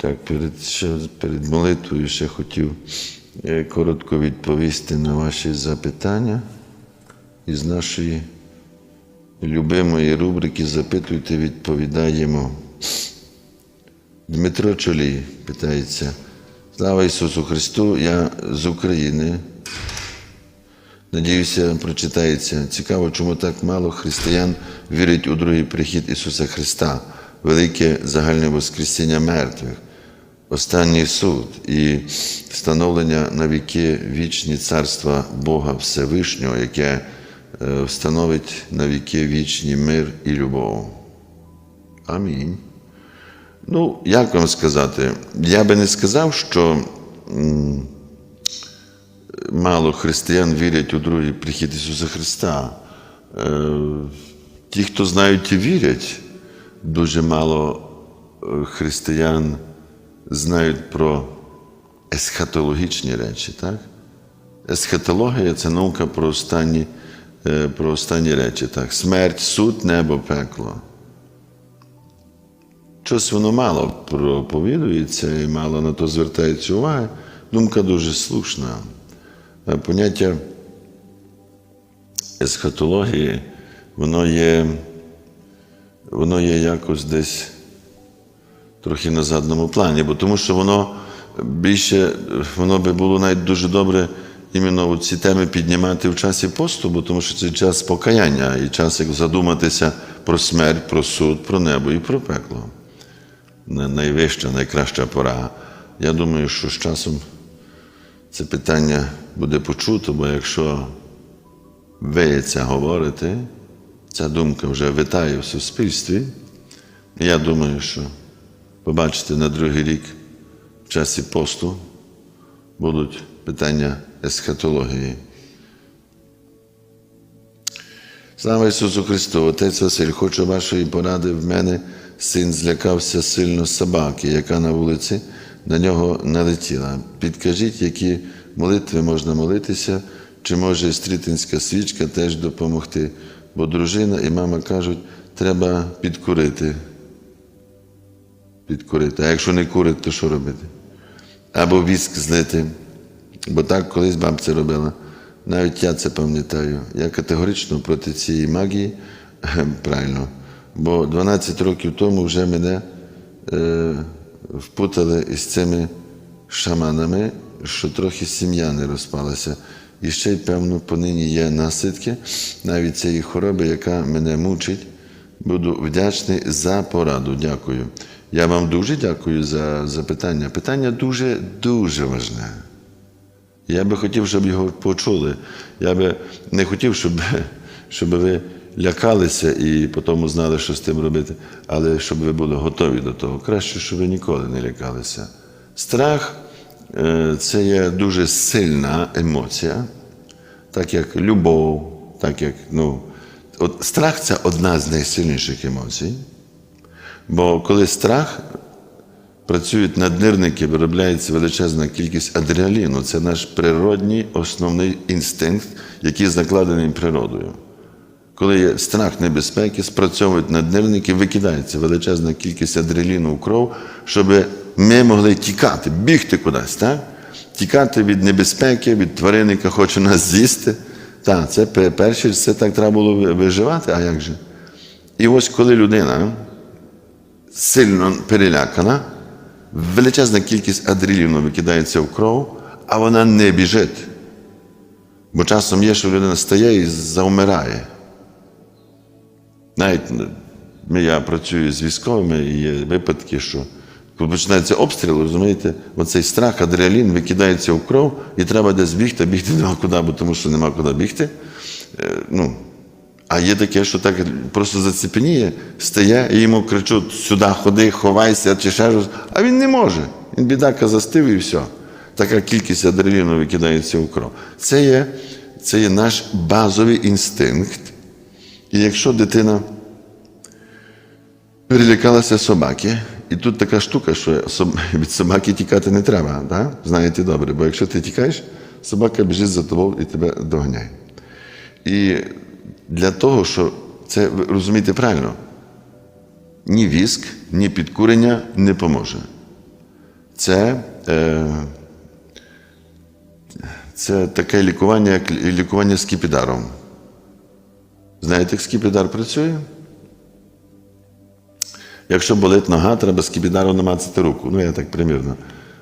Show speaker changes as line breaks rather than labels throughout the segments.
Так, перед, ще, перед молитвою ще хотів е, коротко відповісти на ваші запитання із нашої любимої рубрики Запитуйте, відповідаємо. Дмитро Чолій питається. Слава Ісусу Христу! Я з України. Надіюся, прочитається. Цікаво, чому так мало християн вірять у другий прихід Ісуса Христа, велике загальне Воскресіння мертвих, останній суд і встановлення на віки вічні царства Бога Всевишнього, яке е, встановить на віки вічні мир і любов. Амінь. Ну, як вам сказати, я би не сказав, що мало християн вірять у другий прихід Ісуса Христа. Е, ті, хто знають і вірять, дуже мало е, християн знають про есхатологічні речі. Так? Есхатологія це наука про останні, е, про останні речі. Так? Смерть, суд, небо, пекло. Щось воно мало проповідується і мало на то звертається увага. Думка дуже слушна. Е, Поняття есхатології, воно є, воно є якось десь трохи на задному плані, бо тому що воно більше, воно би було навіть дуже добре іменно ці теми піднімати в часі посту, бо тому що це час покаяння і час як задуматися про смерть, про суд, про небо і про пекло. Найвища, найкраща пора. Я думаю, що з часом це питання буде почуто, бо якщо ви це говорите, ця думка вже витає в суспільстві. Я думаю, що побачите на другий рік в часі посту будуть питання есхатології. Слава Ісусу Христу! Отець Василь, хочу вашої поради. В мене син злякався сильно собаки, яка на вулиці на нього налетіла. Підкажіть, які молитви можна молитися, чи може стрітинська свічка теж допомогти? Бо дружина і мама кажуть, треба підкурити. Підкурити. А якщо не курить, то що робити? Або віск злити. Бо так колись бабця робила. Навіть я це пам'ятаю. Я категорично проти цієї магії, правильно. Бо 12 років тому вже мене е, впутали із цими шаманами, що трохи сім'я не розпалася. І ще й, певно, понині є наслідки навіть цієї хвороби, яка мене мучить. Буду вдячний за пораду. Дякую. Я вам дуже дякую за запитання. Питання дуже дуже важне. Я би хотів, щоб його почули. Я би не хотів, щоб, щоб ви лякалися і потім знали, що з тим робити, але щоб ви були готові до того. Краще, щоб ви ніколи не лякалися. Страх е, це є дуже сильна емоція, так як любов, так як, ну, от страх це одна з найсильніших емоцій. Бо коли страх працюють наднирники, виробляється величезна кількість адреналіну. Це наш природній основний інстинкт, який закладений природою. Коли є страх небезпеки, спрацьовують наднирники, викидається величезна кількість адреналіну в кров, щоб ми могли тікати, бігти кудись, так? тікати від небезпеки, від тварини, яка хоче нас з'їсти. Так, це перше, це так треба було виживати, а як же? І ось коли людина сильно перелякана, величезна кількість адреналіну викидається в кров, а вона не біжить. Бо часом є, що людина стає і завмирає. Навіть я працюю з військовими, і є випадки, що коли починається обстріл, розумієте, оцей страх, адреналін викидається в кров, і треба десь бігти, бігти нема куди, бо тому що нема куди бігти. Е, ну, а є таке, що так просто зацепеніє, стає, і йому кричуть, сюди ходи, ховайся, чи ще щось, а він не може. Він бідака застив і все. Така кількість адреналіну викидається в кров. Це є, це є наш базовий інстинкт. І якщо дитина перелякалася собаки, і тут така штука, що від собаки тікати не треба, да? знаєте добре, бо якщо ти тікаєш, собака біжить за тобою і тебе доганяє. І для того, що це ви розумієте правильно, ні віск, ні підкурення не поможе. це, е, це таке лікування, як лі- лікування скіпідаром. Знаєте, як скіпідар працює? Якщо болить нога, треба скіпідаром намацати руку. Ну, я так примірно.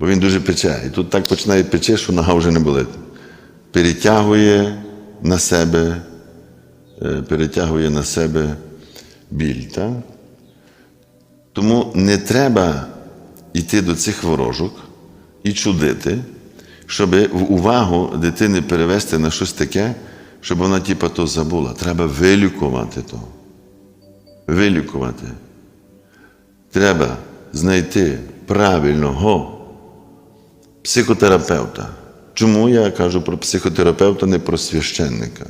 Бо він дуже пече. І тут так починає пече, що нога вже не болить. Перетягує на себе, перетягує на себе біль. Так? Тому не треба йти до цих ворожок і чудити, щоб увагу дитини перевести на щось таке, щоб вона типа то забула. Треба вилікувати то. Вилікувати. Треба знайти правильного психотерапевта. Чому я кажу про психотерапевта, не про священника?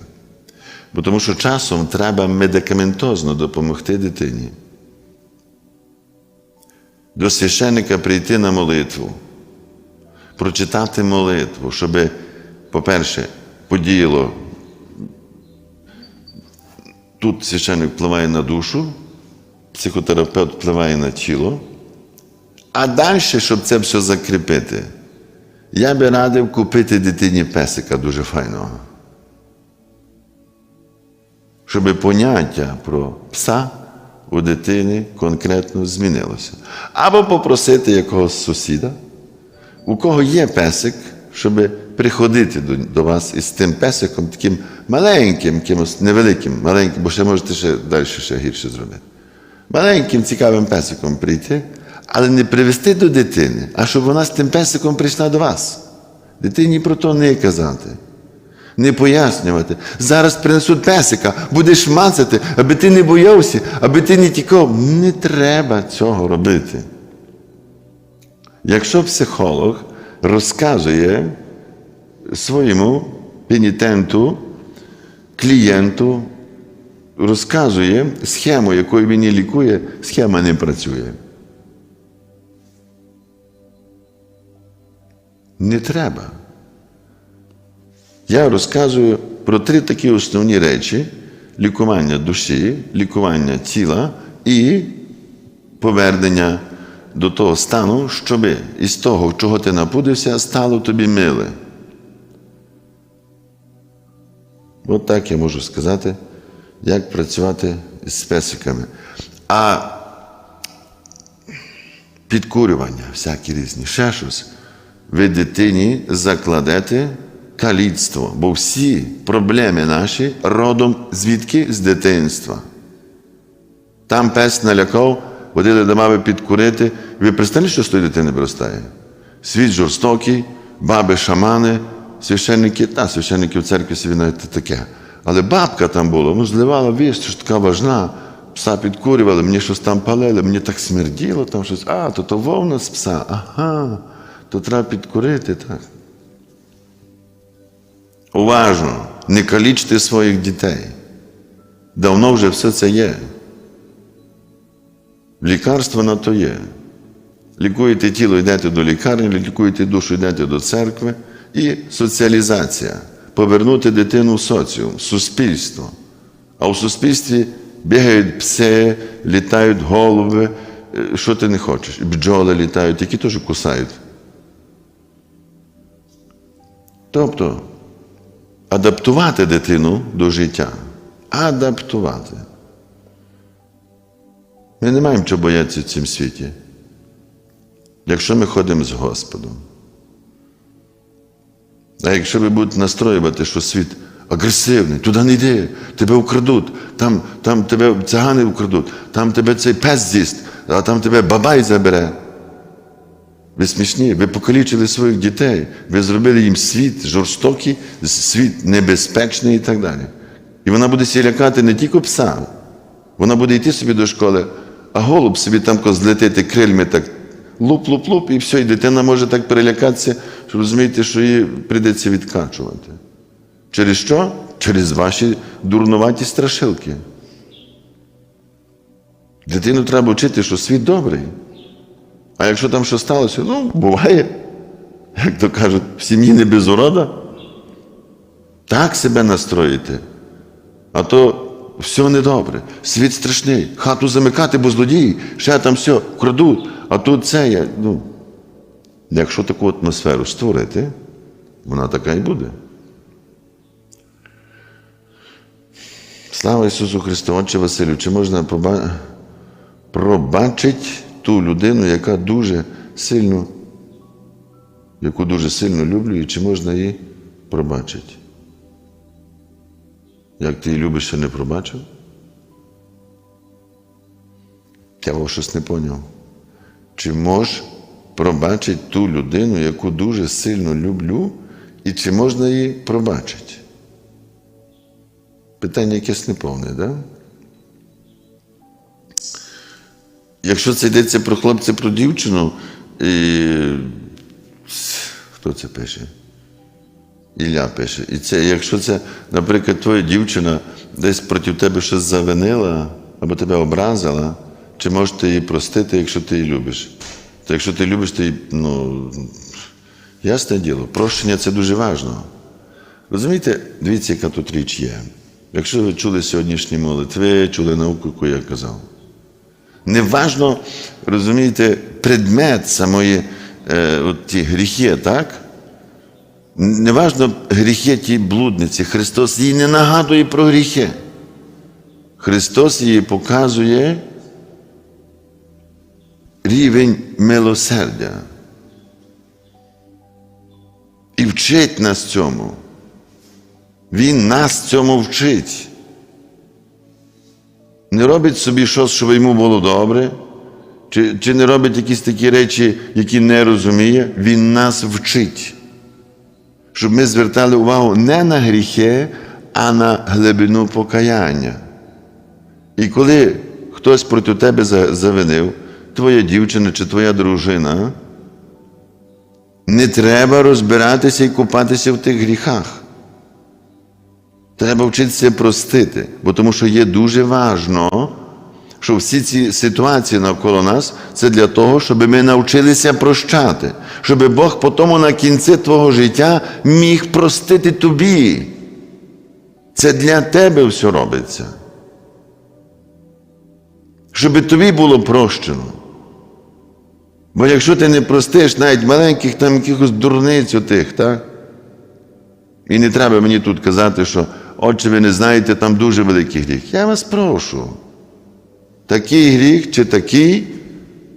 Бо тому що часом треба медикаментозно допомогти дитині. До священника прийти на молитву, прочитати молитву, щоб, по-перше, подіяло. Тут священник впливає на душу, психотерапевт впливає на тіло. А далі, щоб це все закріпити, я би радив купити дитині песика дуже файного. Щоб поняття про пса у дитини конкретно змінилося. Або попросити якогось сусіда, у кого є песик, щоб приходити до, до вас із тим песиком, таким маленьким, кимось невеликим, маленьким, бо ще можете ще далі ще гірше зробити. Маленьким цікавим песиком прийти, але не привести до дитини, а щоб вона з тим песиком прийшла до вас. Дитині про то не казати, не пояснювати. Зараз принесуть песика, будеш мацати, аби ти не боявся, аби ти не тікав. Не треба цього робити. Якщо психолог розказує своєму пенітенту, клієнту, розказує схему, якою він лікує, схема не працює. Не треба. Я розказую про три такі основні речі: лікування душі, лікування тіла і повернення до того стану, щоб із того, чого ти напудився, стало тобі миле. От так я можу сказати, як працювати з песиками. А підкурювання, всякі різні, ще щось, ви дитині закладете каліцтво, бо всі проблеми наші родом звідки? З дитинства. Там пес налякав, водили до мами підкурити. Ви представляєте, що з тої дитини виростає? Світ жорстокий, баби шамани, священники, та священники в церкві собі навіть таке. Але бабка там була, ну зливала вість, що така важна. Пса підкурювали, мені щось там палили, мені так смерділо, там щось, а, то то вовна з пса, ага, то треба підкурити так. Уважно, не калічте своїх дітей. Давно вже все це є. Лікарство на то є. Лікуєте тіло, йдете до лікарні, лікуєте душу, йдете до церкви. І соціалізація. Повернути дитину в соціум, в суспільство. А у суспільстві бігають пси, літають голуби, е, що ти не хочеш. Бджоли літають, які теж кусають. Тобто адаптувати дитину до життя. Адаптувати. Ми не маємо чого боятися в цьому світі. Якщо ми ходимо з Господом. А якщо ви будете настроювати, що світ агресивний, туди не йди, тебе вкрадуть, там, там тебе цигани вкрадуть, там тебе цей пес з'їсть, а там тебе бабай забере. Ви смішні, ви покалічили своїх дітей, ви зробили їм світ жорстокий, світ небезпечний і так далі. І вона буде сі лякати не тільки пса, вона буде йти собі до школи, а голуб собі там злетити крильми так луп-луп-луп, і все, і дитина може так перелякатися, що розумієте, що її прийдеться відкачувати. Через що? Через ваші дурнуваті страшилки. Дитину треба вчити, що світ добрий. А якщо там що сталося, ну, буває, як то кажуть, в сім'ї не без урода. Так себе настроїти. А то все недобре, світ страшний, хату замикати, бо злодії, ще там все, крадуть, а тут це є. Ну, Якщо таку атмосферу створити, вона така і буде. Слава Ісусу Христу, Отче Василю, чи можна поба... пробачити ту людину, яка дуже сильно, яку дуже сильно люблю, і чи можна її пробачити? Як ти її любиш, ще не пробачив? Я вам щось не поняв. Чи можеш пробачити ту людину, яку дуже сильно люблю, і чи можна її пробачити? Питання якесь неповне, так? Да? Якщо це йдеться про хлопця, про дівчину, і... хто це пише? Ілля пише. І це, якщо це, наприклад, твоя дівчина десь проти тебе щось завинила або тебе образила, чи можеш ти її простити, якщо ти її любиш? То якщо ти любиш, ти її, ну, ясне діло, прощення це дуже важливо. Розумієте, дивіться, яка тут річ є. Якщо ви чули сьогоднішні молитви, чули науку, яку я казав. Неважно, розумієте, предмет самої е, от ті гріхи, так? Неважно гріхи ті блудниці. Христос їй не нагадує про гріхи. Христос їй показує рівень милосердя. І вчить нас цьому. Він нас цьому вчить. Не робить собі щось, щоб йому було добре, чи, чи не робить якісь такі речі, які не розуміє. Він нас вчить. Щоб ми звертали увагу не на гріхи, а на глибину покаяння. І коли хтось проти тебе завинив, твоя дівчина чи твоя дружина, не треба розбиратися і купатися в тих гріхах. Треба вчитися простити, бо тому що є дуже важно, що всі ці ситуації навколо нас це для того, щоб ми навчилися прощати, щоб Бог потім на кінці твого життя міг простити тобі. Це для тебе все робиться. Щоб тобі було прощено. Бо якщо ти не простиш навіть маленьких там якихось дурниць отих, так? І не треба мені тут казати, що отче, ви не знаєте, там дуже великий гріх. Я вас прошу. Такий гріх чи такий,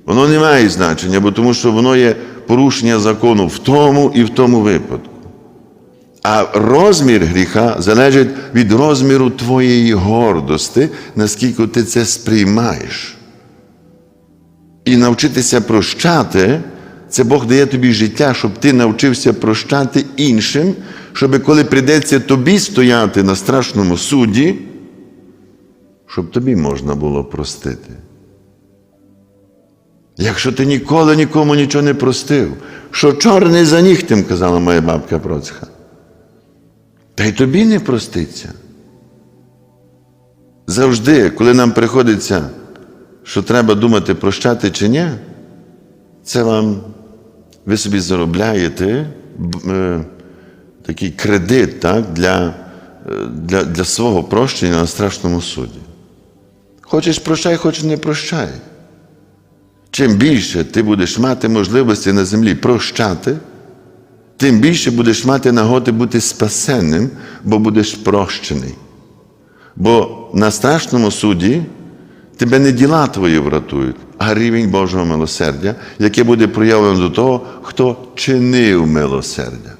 воно не має значення, бо тому що воно є порушення закону в тому і в тому випадку. А розмір гріха залежить від розміру твоєї гордості, наскільки ти це сприймаєш. І навчитися прощати, це Бог дає тобі життя, щоб ти навчився прощати іншим, щоб коли прийдеться тобі стояти на страшному суді, щоб тобі можна було простити. Якщо ти ніколи нікому нічого не простив, що чорний за нігтем, казала моя бабка Процьха, та й тобі не проститься. Завжди, коли нам приходиться, що треба думати, прощати чи ні, це вам ви собі заробляєте е, такий кредит так, для, е, для, для свого прощення на страшному суді. Хочеш прощай, хочеш не прощай. Чим більше ти будеш мати можливості на землі прощати, тим більше будеш мати нагоди бути спасенним, бо будеш прощений. Бо на страшному суді тебе не діла твої врятують, а рівень Божого милосердя, яке буде проявлено до того, хто чинив милосердя.